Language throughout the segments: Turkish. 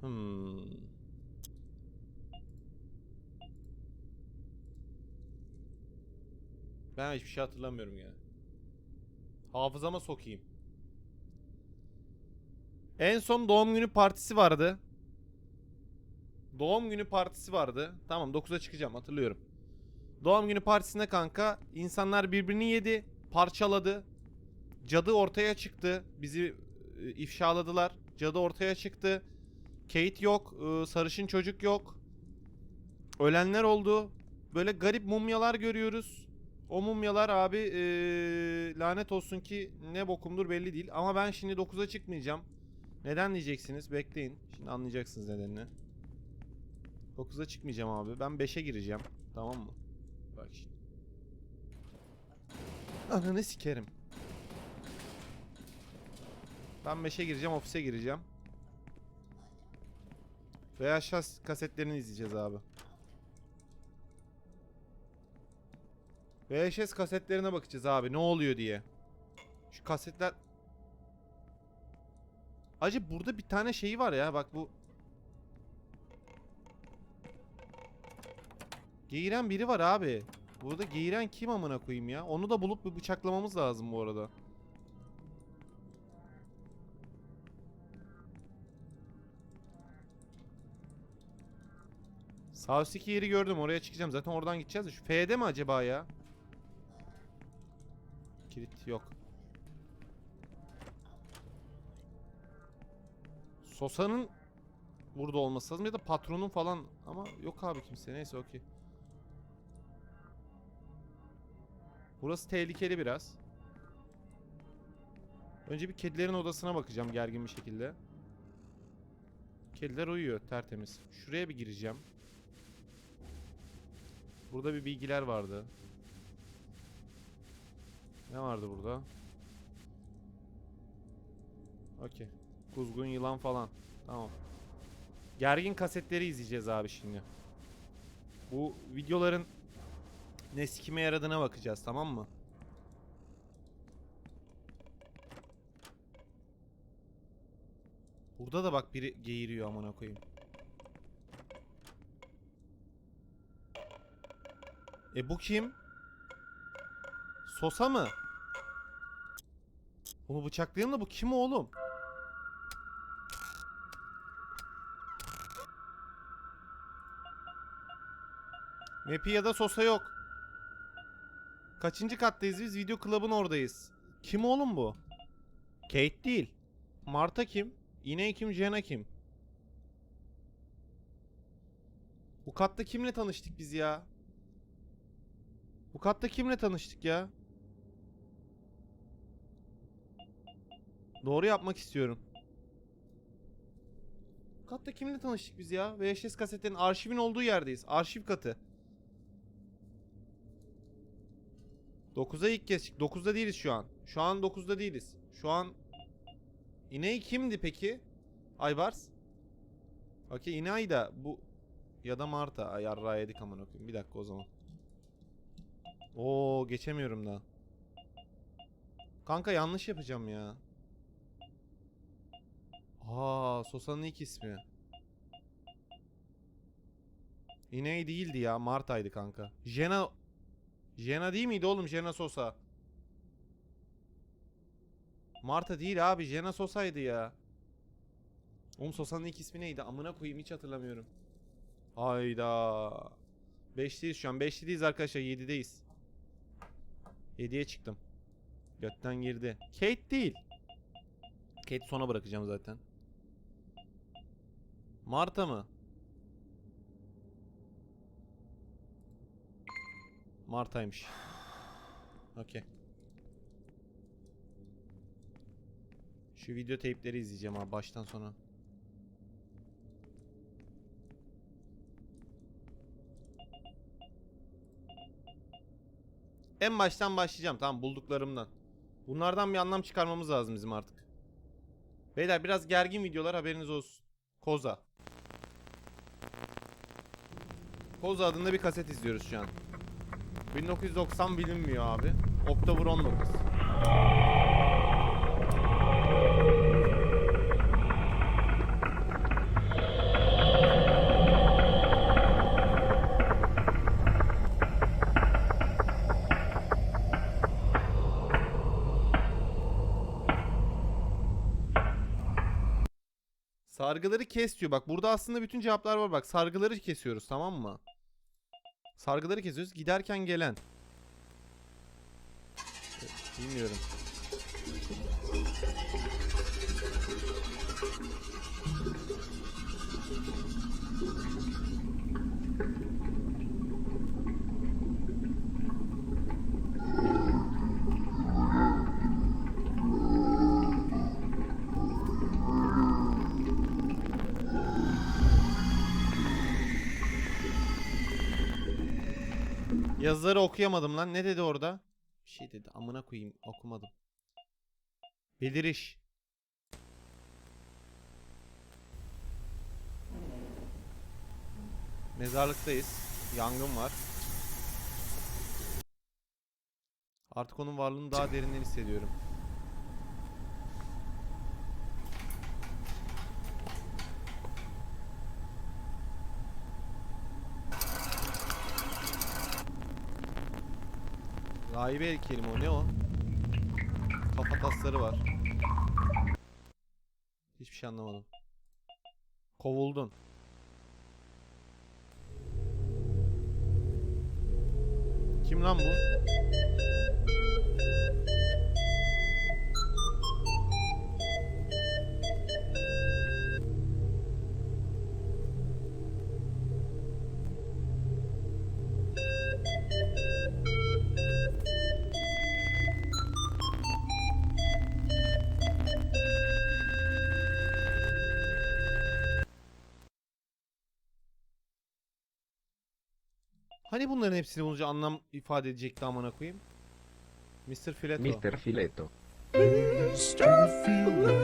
Hmm. Ben hiçbir şey hatırlamıyorum ya. Hafızama sokayım. En son doğum günü partisi vardı. Doğum günü partisi vardı. Tamam 9'a çıkacağım hatırlıyorum. Doğum günü partisinde kanka insanlar birbirini yedi, parçaladı. Cadı ortaya çıktı. Bizi e, ifşaladılar. Cadı ortaya çıktı. Kate yok, e, sarışın çocuk yok. Ölenler oldu. Böyle garip mumyalar görüyoruz. O mumyalar abi e, lanet olsun ki ne bokumdur belli değil. Ama ben şimdi 9'a çıkmayacağım. Neden diyeceksiniz? Bekleyin. Şimdi anlayacaksınız nedenini. 9'a çıkmayacağım abi. Ben 5'e gireceğim. Tamam mı? Bak şimdi. Ananı sikerim. Ben 5'e gireceğim, ofise gireceğim. VHS kasetlerini izleyeceğiz abi. VHS kasetlerine bakacağız abi ne oluyor diye. Şu kasetler... Acı burada bir tane şeyi var ya bak bu... Geğiren biri var abi. Burada geğiren kim amına koyayım ya? Onu da bulup bir bıçaklamamız lazım bu arada. Üstteki yeri gördüm. Oraya çıkacağım. Zaten oradan gideceğiz de. Şu F'de mi acaba ya? Kilit yok. Sosa'nın burada olması lazım ya da patronun falan ama yok abi kimse. Neyse okey. Burası tehlikeli biraz. Önce bir kedilerin odasına bakacağım gergin bir şekilde. Kediler uyuyor tertemiz. Şuraya bir gireceğim. Burada bir bilgiler vardı. Ne vardı burada? Okey. Kuzgun yılan falan. Tamam. Gergin kasetleri izleyeceğiz abi şimdi. Bu videoların ne sikime yaradığına bakacağız tamam mı? Burada da bak biri geğiriyor amına koyayım. E bu kim? Sosa mı? Bunu bıçaklayalım da bu kim oğlum? Mepi ya da Sosa yok. Kaçıncı kattayız biz? Video Club'ın oradayız. Kim oğlum bu? Kate değil. Marta kim? İne kim? Jenna kim? Bu katta kimle tanıştık biz ya? Bu katta kimle tanıştık ya? Doğru yapmak istiyorum. Bu katta kimle tanıştık biz ya? VHS kasetlerin arşivin olduğu yerdeyiz. Arşiv katı. 9'a ilk kez çık- 9'da değiliz şu an. Şu an 9'da değiliz. Şu an İneği kimdi peki? Aybars. Okey İnay da bu ya da Marta. Ay yarrağı yedik amına koyayım. Bir dakika o zaman. Oo geçemiyorum da. Kanka yanlış yapacağım ya. Aa Sosa'nın ilk ismi. İney değildi ya. Marta'ydı kanka. Jena Jena değil miydi oğlum? Jena Sosa. Marta değil abi. Jena Sosa'ydı ya. Oğlum Sosa'nın ilk ismi neydi? Amına koyayım hiç hatırlamıyorum. Hayda. 5'teyiz şu an. 5'te değiliz arkadaşlar. 7'deyiz. 7'ye çıktım. Götten girdi. Kate değil. Kate sona bırakacağım zaten. Marta mı? Marta'ymış. Okey. Şu video teypleri izleyeceğim abi baştan sona. En baştan başlayacağım tamam bulduklarımdan. Bunlardan bir anlam çıkarmamız lazım bizim artık. Beyler biraz gergin videolar haberiniz olsun. Koza. Koza adında bir kaset izliyoruz şu an. 1990 bilinmiyor abi. Oktober 19. Sargıları kes diyor. Bak burada aslında bütün cevaplar var. Bak sargıları kesiyoruz tamam mı? Sargıları kesiyoruz. Giderken gelen. Bilmiyorum. Yazıları okuyamadım lan. Ne dedi orada? Bir şey dedi. Amına koyayım. Okumadım. Beliriş. Mezarlıktayız. Yangın var. Artık onun varlığını daha derinden hissediyorum. Rahibe heykelim o ne o? Kafa tasları var. Hiçbir şey anlamadım. Kovuldun. Kim lan bu? Hani bunların hepsini bulunca anlam ifade edecekti amına koyayım? Mr. Fileto. Mr. Fileto. Mr. Fileto,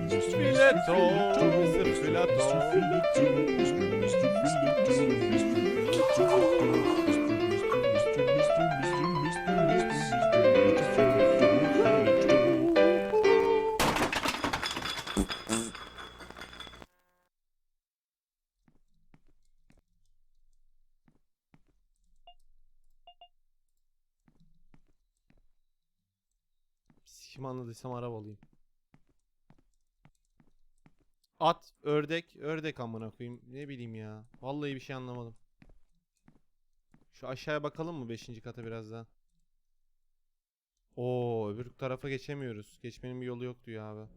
Mr. Fileto, Fileto, Mr. Fileto. Kim anladıysam arabalıyım. At, ördek, ördek amına koyayım. Ne bileyim ya. Vallahi bir şey anlamadım. Şu aşağıya bakalım mı 5. kata biraz daha? Oo, öbür tarafa geçemiyoruz. Geçmenin bir yolu yok diyor abi.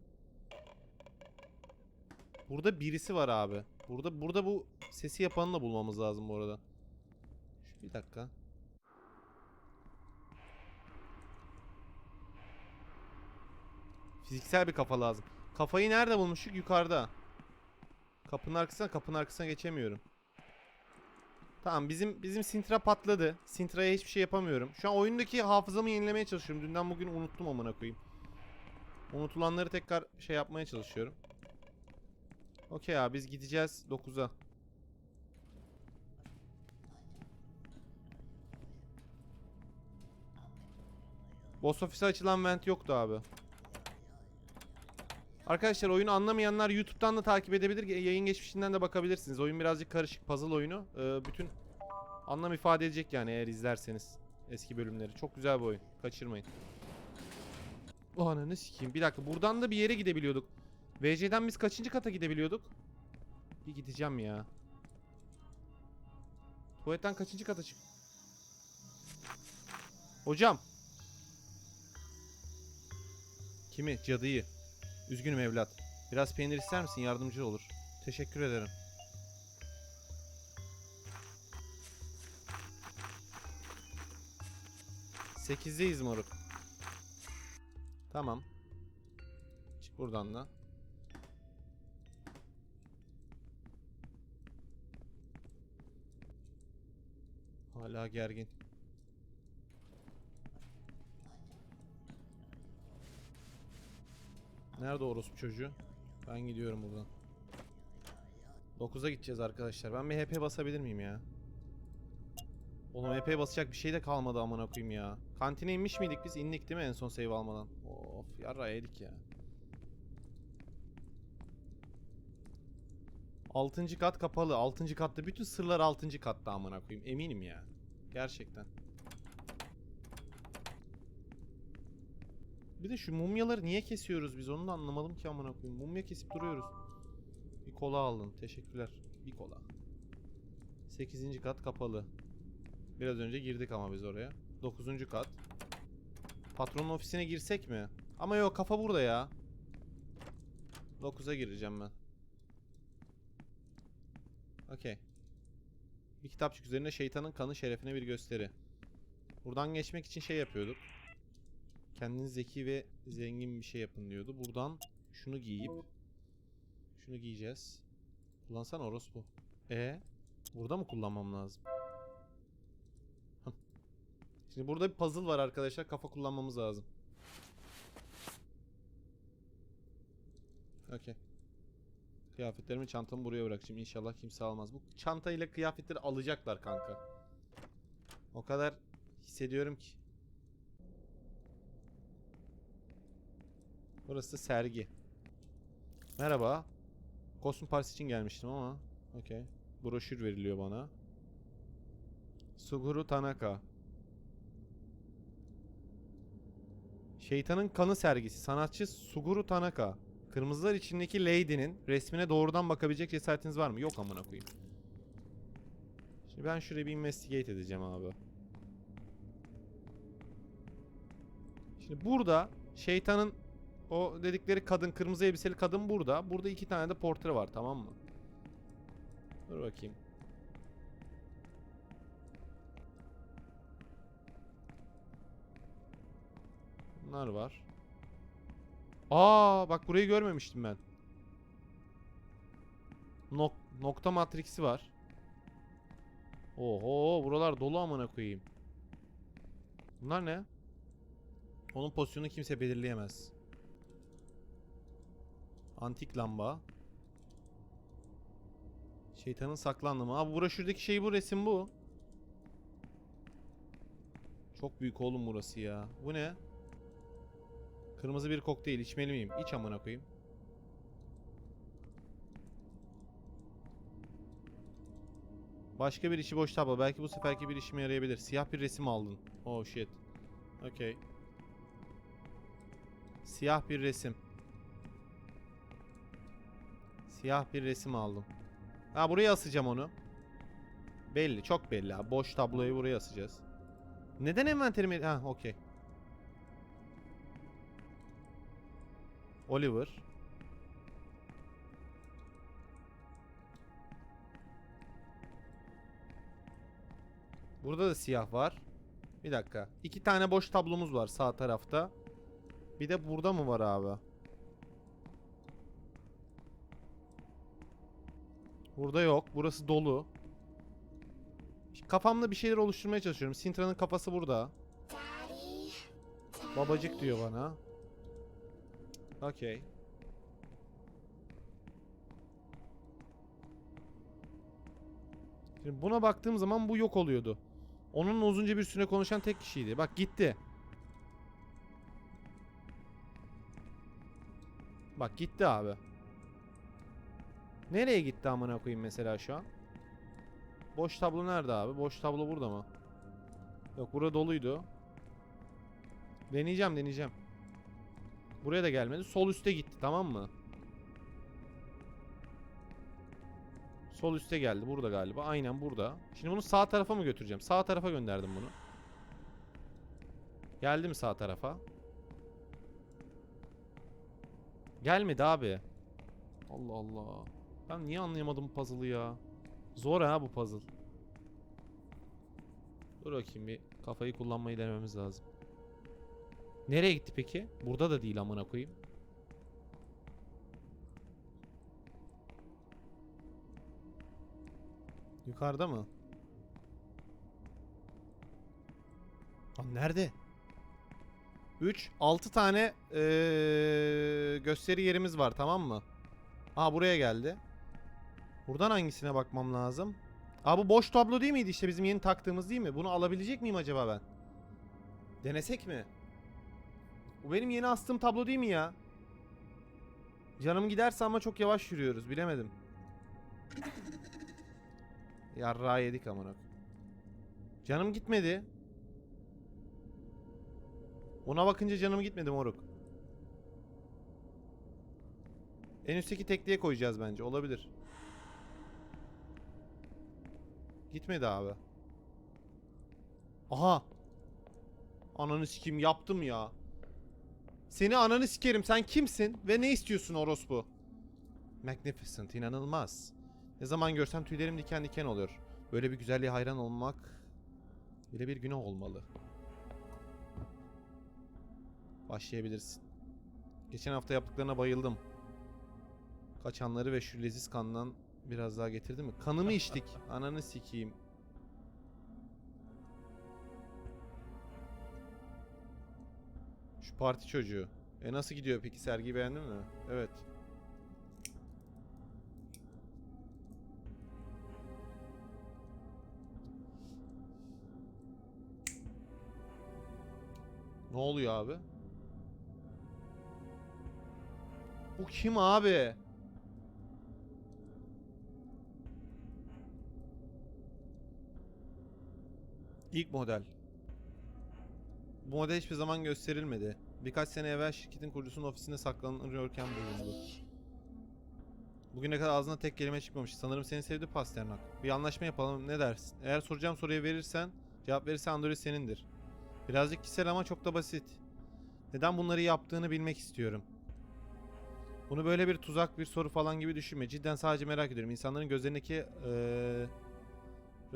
Burada birisi var abi. Burada burada bu sesi yapanı da bulmamız lazım bu arada. Şu bir dakika. Fiziksel bir kafa lazım. Kafayı nerede bulmuştuk? Yukarıda. Kapının arkasına, kapının arkasına geçemiyorum. Tamam bizim bizim Sintra patladı. Sintra'ya hiçbir şey yapamıyorum. Şu an oyundaki hafızamı yenilemeye çalışıyorum. Dünden bugün unuttum amına koyayım. Unutulanları tekrar şey yapmaya çalışıyorum. Okey abi biz gideceğiz 9'a. Boss Office'e açılan vent yoktu abi. Arkadaşlar oyunu anlamayanlar YouTube'dan da takip edebilir. Yayın geçmişinden de bakabilirsiniz. Oyun birazcık karışık puzzle oyunu. Ee, bütün anlam ifade edecek yani eğer izlerseniz eski bölümleri. Çok güzel bir oyun. Kaçırmayın. Oh ananı sikeyim. Bir dakika buradan da bir yere gidebiliyorduk. VC'den biz kaçıncı kata gidebiliyorduk? Bir gideceğim ya. Tuvaletten kaçıncı kata çık? Hocam. Kimi? Cadıyı. Üzgünüm evlat. Biraz peynir ister misin? Yardımcı olur. Teşekkür ederim. Sekizdeyiz moruk. Tamam. Çık buradan da. Hala gergin. Nerede orospu çocuğu? Ben gidiyorum buradan. 9'a gideceğiz arkadaşlar. Ben bir HP basabilir miyim ya? Oğlum HP basacak bir şey de kalmadı amına koyayım ya. Kantine inmiş miydik biz? İndik değil mi en son save almadan? Of yarra yedik ya. 6. kat kapalı. 6. katta bütün sırlar 6. katta amına koyayım. Eminim ya. Gerçekten. Bir de şu mumyaları niye kesiyoruz biz onu da anlamadım ki amına koyayım. Mumya kesip duruyoruz. Bir kola aldın. Teşekkürler. Bir kola. 8. kat kapalı. Biraz önce girdik ama biz oraya. 9. kat. Patronun ofisine girsek mi? Ama yok kafa burada ya. 9'a gireceğim ben. Okey. Bir kitapçık üzerinde şeytanın kanı şerefine bir gösteri. Buradan geçmek için şey yapıyorduk. Kendiniz zeki ve zengin bir şey yapın diyordu. Buradan şunu giyip şunu giyeceğiz. Kullansan orospu. E burada mı kullanmam lazım? Şimdi burada bir puzzle var arkadaşlar. Kafa kullanmamız lazım. Okey. Kıyafetlerimi çantamı buraya bırakacağım. İnşallah kimse almaz. Bu çantayla kıyafetleri alacaklar kanka. O kadar hissediyorum ki. Burası sergi. Merhaba. Kostüm partisi için gelmiştim ama. Okey. Broşür veriliyor bana. Suguru Tanaka. Şeytanın Kanı sergisi. Sanatçı Suguru Tanaka. Kırmızılar içindeki Lady'nin resmine doğrudan bakabilecek cesaretiniz var mı? Yok amına koyayım. Şimdi ben şuraya bir investigate edeceğim abi. Şimdi burada şeytanın o dedikleri kadın, kırmızı elbiseli kadın burada. Burada iki tane de portre var tamam mı? Dur bakayım. Bunlar var. Aa bak burayı görmemiştim ben. Nok nokta matriksi var. Oho buralar dolu amına koyayım. Bunlar ne? Onun pozisyonunu kimse belirleyemez. Antik lamba. Şeytanın saklandı mı? Abi broşürdeki şey bu resim bu. Çok büyük oğlum burası ya. Bu ne? Kırmızı bir kokteyl içmeli miyim? İç amına koyayım. Başka bir içi boş tablo. Belki bu seferki bir işime yarayabilir. Siyah bir resim aldın. Oh shit. Okay. Siyah bir resim. Siyah bir resim aldım. Ha buraya asacağım onu. Belli, çok belli abi. Boş tabloyu buraya asacağız. Neden envanterimi... Ha okey. Oliver. Burada da siyah var. Bir dakika. İki tane boş tablomuz var sağ tarafta. Bir de burada mı var abi? Burada yok. Burası dolu. Kafamda bir şeyler oluşturmaya çalışıyorum. Sintra'nın kafası burada. Babacık diyor bana. Okey. Şimdi buna baktığım zaman bu yok oluyordu. Onunla uzunca bir süre konuşan tek kişiydi. Bak gitti. Bak gitti abi. Nereye gitti amına koyayım mesela şu an? Boş tablo nerede abi? Boş tablo burada mı? Yok burada doluydu. Deneyeceğim deneyeceğim. Buraya da gelmedi. Sol üste gitti tamam mı? Sol üste geldi. Burada galiba. Aynen burada. Şimdi bunu sağ tarafa mı götüreceğim? Sağ tarafa gönderdim bunu. Geldi mi sağ tarafa? Gelmedi abi. Allah Allah. Ben niye anlayamadım puzzle'ı ya? Zor ha bu puzzle. Dur bakayım bir kafayı kullanmayı denememiz lazım. Nereye gitti peki? Burada da değil amına koyayım. Yukarıda mı? Lan nerede? 3 6 tane eee, gösteri yerimiz var tamam mı? Aa buraya geldi. Buradan hangisine bakmam lazım? Aa bu boş tablo değil miydi işte bizim yeni taktığımız değil mi? Bunu alabilecek miyim acaba ben? Denesek mi? Bu benim yeni astığım tablo değil mi ya? Canım giderse ama çok yavaş yürüyoruz bilemedim. Yarra yedik amına. Canım gitmedi. Ona bakınca canım gitmedi moruk. En üstteki tekliğe koyacağız bence olabilir. Gitmedi abi. Aha. Ananı sikeyim yaptım ya. Seni ananı sikerim. Sen kimsin ve ne istiyorsun orospu? Magnificent, inanılmaz. Ne zaman görsem tüylerim diken diken oluyor. Böyle bir güzelliğe hayran olmak bile bir günah olmalı. Başlayabilirsin. Geçen hafta yaptıklarına bayıldım. Kaçanları ve şu leziz kandan biraz daha getirdi mi? Kanımı içtik. Ananı sikeyim. Şu parti çocuğu. E nasıl gidiyor peki? Sergiyi beğendin mi? Evet. Ne oluyor abi? Bu kim abi? İlk model. Bu model hiçbir zaman gösterilmedi. Birkaç sene evvel şirketin kurucusunun ofisinde saklanıyorken bulundu. Bugüne kadar ağzına tek kelime çıkmamış. Sanırım seni sevdi Pasternak. Bir anlaşma yapalım ne dersin? Eğer soracağım soruya verirsen, cevap verirsen Android senindir. Birazcık kişisel ama çok da basit. Neden bunları yaptığını bilmek istiyorum. Bunu böyle bir tuzak, bir soru falan gibi düşünme. Cidden sadece merak ediyorum. İnsanların gözlerindeki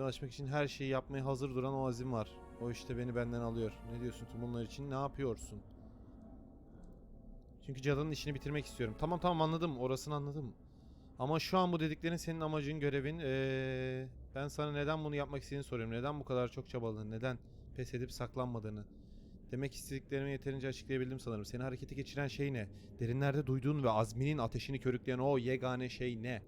açmak için her şeyi yapmaya hazır duran o azim var. O işte beni benden alıyor. Ne diyorsun tüm bunlar için? Ne yapıyorsun? Çünkü cadının işini bitirmek istiyorum. Tamam tamam anladım. Orasını anladım. Ama şu an bu dediklerin senin amacın, görevin. Eee ben sana neden bunu yapmak istediğini soruyorum. Neden bu kadar çok çabaladın? Neden pes edip saklanmadığını? Demek istediklerimi yeterince açıklayabildim sanırım. Seni harekete geçiren şey ne? Derinlerde duyduğun ve azminin ateşini körükleyen o yegane şey ne?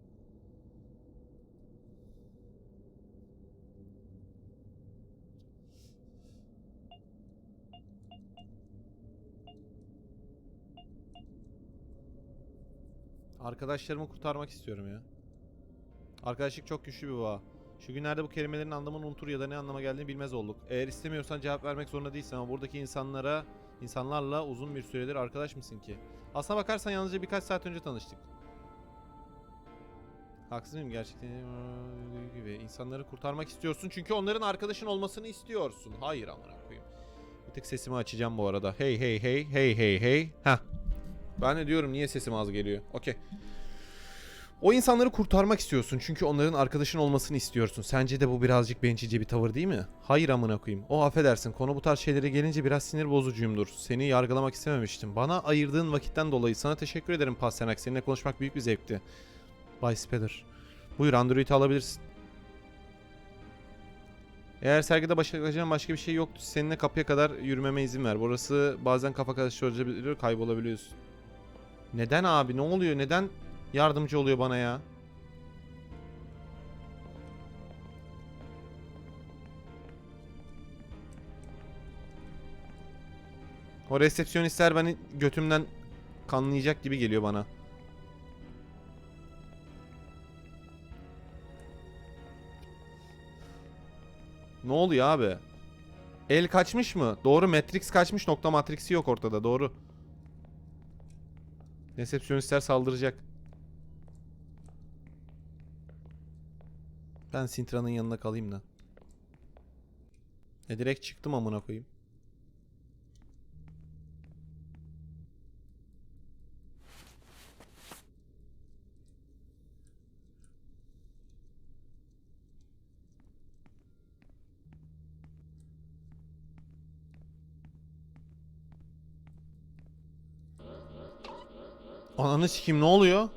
Arkadaşlarımı kurtarmak istiyorum ya. Arkadaşlık çok güçlü bir bağ. Şu günlerde bu kelimelerin anlamını unutur ya da ne anlama geldiğini bilmez olduk. Eğer istemiyorsan cevap vermek zorunda değilsin ama buradaki insanlara, insanlarla uzun bir süredir arkadaş mısın ki? Aslına bakarsan yalnızca birkaç saat önce tanıştık. Haksız mıyım gerçekten? gibi. İnsanları kurtarmak istiyorsun çünkü onların arkadaşın olmasını istiyorsun. Hayır amına koyayım. Bir tık sesimi açacağım bu arada. Hey hey hey hey hey hey. Heh. Ben de diyorum niye sesim az geliyor. Okey. O insanları kurtarmak istiyorsun çünkü onların arkadaşın olmasını istiyorsun. Sence de bu birazcık bencilce bir tavır değil mi? Hayır amına koyayım. O affedersin konu bu tarz şeylere gelince biraz sinir bozucuyumdur. Seni yargılamak istememiştim. Bana ayırdığın vakitten dolayı sana teşekkür ederim Pasternak. Seninle konuşmak büyük bir zevkti. Bay Spider. Buyur Android'i alabilirsin. Eğer sergide başlayacağın başka bir şey yoktu seninle kapıya kadar yürümeme izin ver. Burası bazen kafa karıştırıcı kaybolabiliyorsun. Neden abi ne oluyor neden yardımcı oluyor bana ya? O resepsiyonistler beni götümden kanlayacak gibi geliyor bana. Ne oluyor abi? El kaçmış mı? Doğru Matrix kaçmış nokta matriksi yok ortada doğru. Resepsiyonistler saldıracak. Ben Sintra'nın yanına kalayım da. E direkt çıktım amına koyayım. Ananı sikeyim ne oluyor?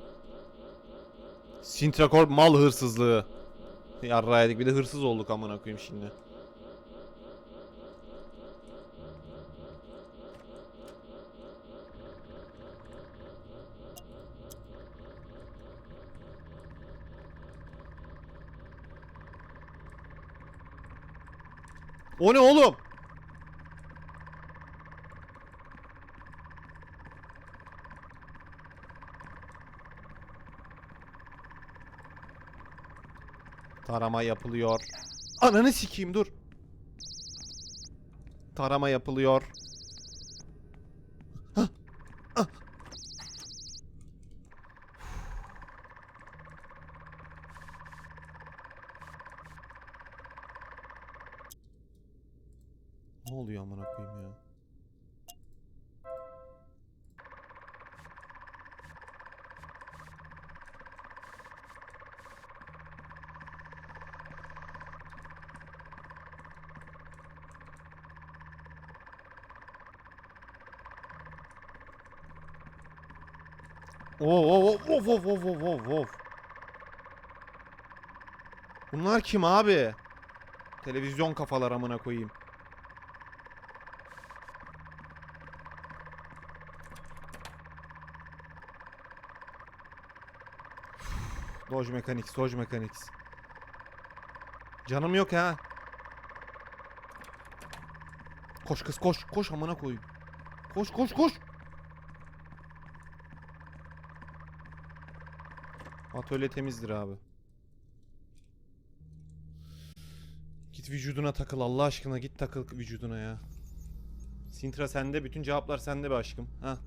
Sintrakorp mal hırsızlığı. Yarraydık bir de hırsız olduk amına koyayım şimdi. O ne oğlum? Tarama yapılıyor. Ananı sikeyim dur. Tarama yapılıyor. Oo, oo, of of of of of of. Bunlar kim abi? Televizyon kafalar amına koyayım. Dodge Mechanics, Dodge Mechanics. Canım yok ha. Koş kız koş, koş amına koyayım. Koş koş koş. Atölye temizdir abi. Git vücuduna takıl Allah aşkına git takıl vücuduna ya. Sintra sende bütün cevaplar sende be aşkım. Ha